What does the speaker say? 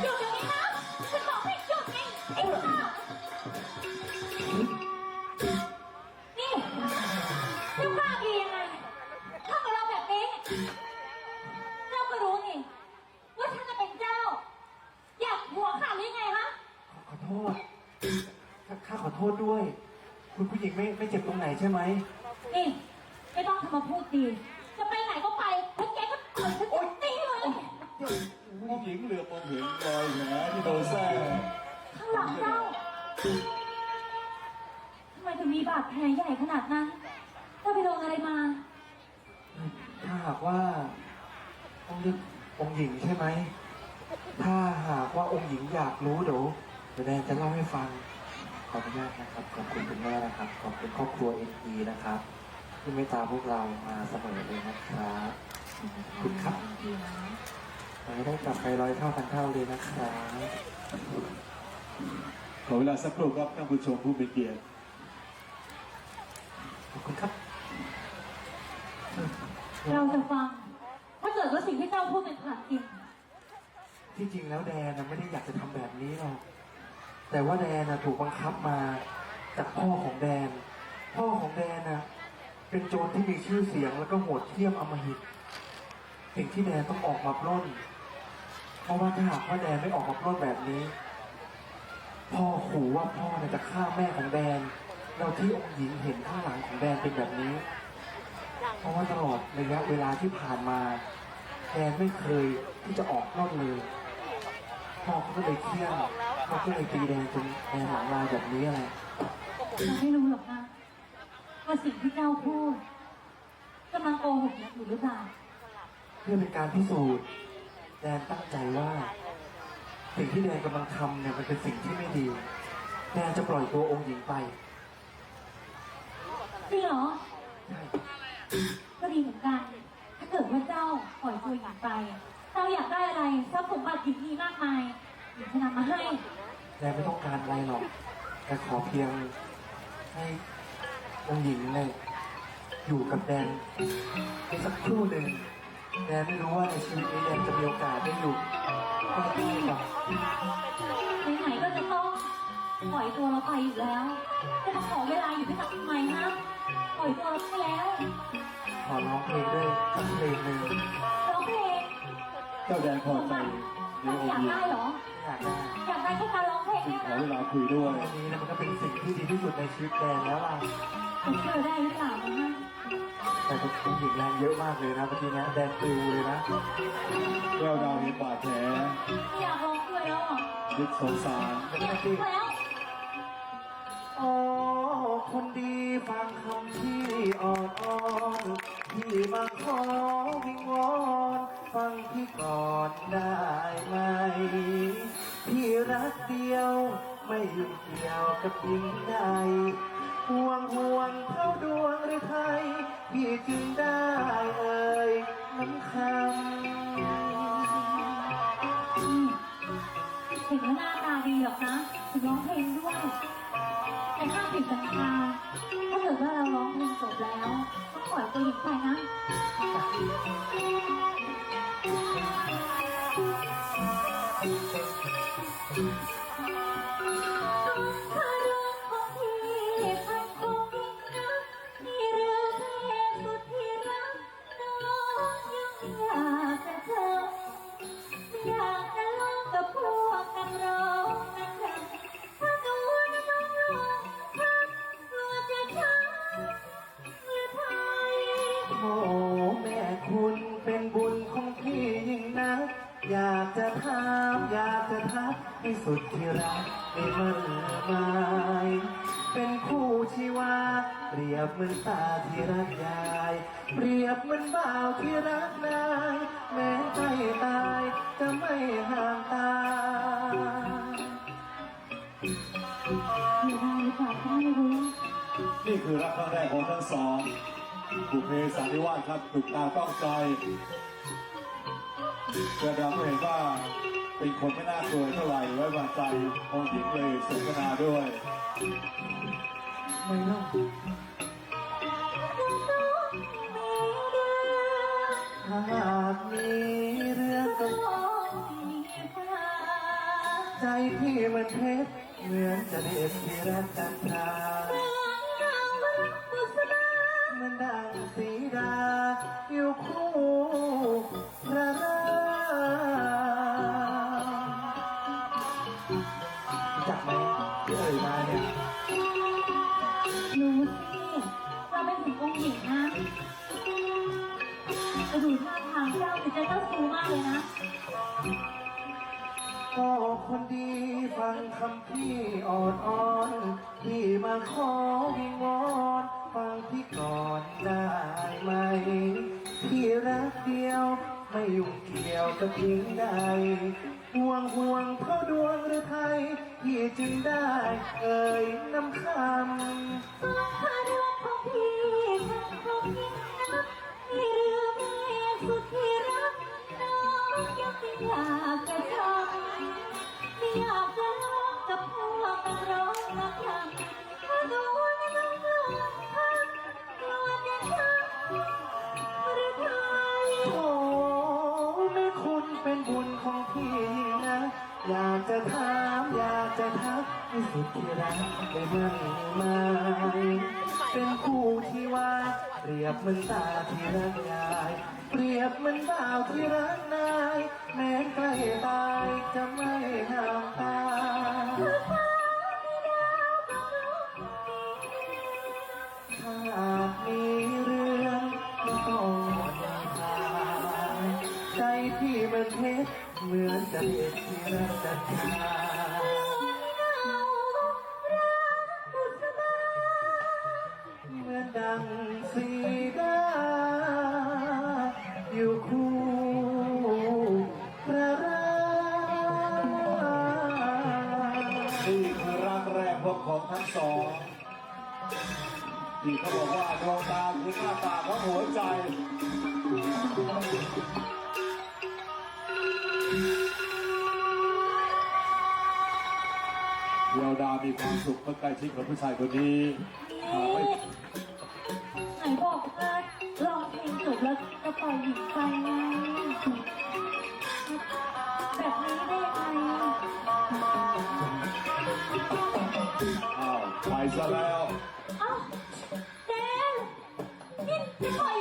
หยุดเดี๋ยวนี้นะฉันบอกให้หยุดไงไอ้บ้านี่เจ้ากล้าดียังไงทำกับเราแบบนี้เจ้าก็รู้นี่ ว่าฉันจะเป็นเจ้า อยากหัวขาดหรือไงฮะขอโทษข้าข้าขอโทษด้วย คุณผู้หญิงไม่ไม่เจ็บตรงไหนใช่ไหม นี่ไม่ต้องทำมาพูดดี จะไปไหนก็ไปถ้าแกก็ต่อยฉันตีเลย ผู้หญิงเหลือบมองเห็นรอยแผลที่โดนแท้ข้างหลังเจ้าทำไมถึงมีบาดแผลใหญ่ขนาดนั้นเจ้าไปโดนอะไรมา ถ้าหากว่าองค์หญิงองค์หญิงใช่ไหม ถ้าหากว่าองค์หญิงอยากรู้เดี๋ยวเดี๋ยวแดนจะเล่าให้ฟัง ขออนุญาตนะครับ ขอบคุณคุณแม่นะครับ ขอบคุณครอบครัวเอ็นีนะครับ ที่เมตตาพวกเรามาเสมอเลยนะครับขอบคุณครับ ให้ได้กลับไปร้อยเท่าพันเท่าเลยนะครับขอเวลาสักครู่ครับท่านผู้ชมผู้มีเกียรติขอบคุณครับ เราจะฟัง ถ้าเกิดว่าสิ่งที่เจ้าพูดเป็นความจริง ที่จริงแล้วแดนนะไม่ได้อยากจะทำแบบนี้หรอก แต่ว่าแดนนะถูกบังคับมาจากพ่อของแดน พ่อของแดนนะเป็นโจรที่มีชื่อเสียงแล้วก็โหดเหี้ยมอำมหิต สิ่งที่แดนต้องออกมาปล้น เพราะว่าถ้าหากว่าแดนไม่ออกมาปล้นแบบนี้ พ่อขู่ว่าพ่อเนี่ยจะฆ่าแม่ของแดน เราที่องค์หญิงเห็นข้างหลังของแดนเป็นแบบนี้ เพราะว่าตลอดระยะเวลาที่ผ่านมา แดนไม่เคยที่จะออกนอกเลยพ่อเขาก็เลยเที่ยงเขาก็เลยตีแดนจนแดนหลังลายแบบนี้อะไรเราไม่รู้หรอกนะว่าสิ่งที่เจ้าพูดกำลังโกหกนะอยู่หรือเปล่า เพื่อเป็นการพิสูจน์ แดนตั้งใจว่า สิ่งที่แดนกำลังทำเนี่ยมันเป็นสิ่งที่ไม่ดี แดนจะปล่อยตัวองค์หญิงไป จริงเหรอ ใช่ ก็ดีเหมือนกัน ถ้าเกิดว่าเจ้าปล่อยตัวหญิงไป เจ้าอยากได้อะไรทรัพย์สมบัติหญิงมีมากมายหญิงจะนำมาให้ แดนไม่ต้องการอะไรหรอก แต่ขอเพียงให้องค์หญิงเนี่ยอยู่กับแดนสักครู่หนึ่ง แดนไม่รู้ว่าในชีวิตนี้แดนจะมีโอกาสได้อยู่กับองค์หญิงหรือเปล่าไหนๆก็จะต้องปล่อยตัวเราไปอยู่แล้วจะมาขอเวลาอยู่ที่ทำไมฮะปล่อยตัวเราไปแล้วขอร้องเพลงด้วยสักเพลงหนึ่งร้องเพลงเจ้าแดนพอใจในเราองอยากได้เหรอ อยากได้อยากได้แค่การร้องเพลงจึงเนี่ยขอนะเวลาคุยด้วยอันนี้นะมันก็เป็นสิ่งที่ดีที่สุดในชีวิตแดนแล้วล่ะคุณเชื่อได้หรือเปล่านะฮะ แต่คุณหญิงแรงเยอะมากเลยนะเมื่อกี้นะแดนปิวเลยนะแก้วดาวเห็นบาดแผลอยากร้องด้วยแล้วอะยึดสงสารเป็นไงพี่แล้วโอ้คนดีฟังคำที่อ่อนอ่อนที่มาขอวิงวอนฟังพี่ก่อนได้ไหมพี่รักเดียวไม่ยุ่งเกี่ยวกับหญิงใดห่วงห่วงเท่าดวงหรือไทย พี่จึงได้เอ่ยน้ำคำอืมเห็นว่าหน้าตาดีหรอกนะถึงร้องเพลงด้วย แต่ห้ามผิดสัญญาถ้าเกิดว่าเราร้องเพลงจบแล้วต้องปล่อยตัวหญิงไปนะ โอ้แม่คุณเป็นบุญของพี่ยิ่งนัก อยากจะถามอยากจะทักให้สุดที่รักไม่มั่นหมายเป็นคู่ชีวา เปรียบเหมือนตาที่รักยาย เปรียบเหมือนบ่าวที่รักนาย แม้ใจตายจะไม่ห่างตาอยู่ได้หรือเปล่าก็ไม่รู้ นี่คือรักครั้งแรกของทั้งสอง บุพเพสันนิวาสครับถูกตาต้องใจเจ้าดาวก็เห็นว่าเป็นคนไม่น่ากลัวเท่าไหร่ไว้วางใจองค์หญิงเลยสนทนาด้วยไม่เล่าถ้าหากมีเรื่องต้องต้องมีฟ้าใจพี่มันเพชรเหมือนจะเด็ดที่รักกันทรา รู้สิเราเป็นถึงองค์หญิงนะแต่ดูท่าทางเจ้าจะเจ้าชู้มากเลยนะ ก็คนดีฟังคำพี่อ่อนอ้อนพี่มาขอวิงวอนฟังพี่ก่อนได้ไหมพี่รักเดียว ไม่ยุ่งเกี่ยวกับหญิงใด ห่วงห่วงเพราะดวงหรือไทยพี่จึงได้เอ่ยน้ำคำฟังพาดวงของพี่ฉันคงยิ่งนักมีเรือ จะทักให้สุดที่รักได้ไหมไหมเป็นคู่ที่ว่าเปรียบเหมือนตาที่รักยาย เปรียบเหมือนบ่าวที่รักนาย แม้ใกล้ตายจะไม่ห่างตาถ้าอาจมีเรื่องไม่ต้องทางใจพี่มันเพชรเหมือนจะเด็ดที่รักจันทรา คือรักแรกพบของทั้งสองที่เขาบอกว่าดวงตาคือหน้าตาของหัวใจเดียวดามีความสุขเมื่อใกล้ชิดกับผู้ชายคนนี้หาไม่ไหนบอกว่าร้องเพลงจบแล้วจะปล่อยหญิงไปไงแบบนี้ได้ยังไง อ้าวไปซะแล้ว เอ้าเดนนี่พี่ชอย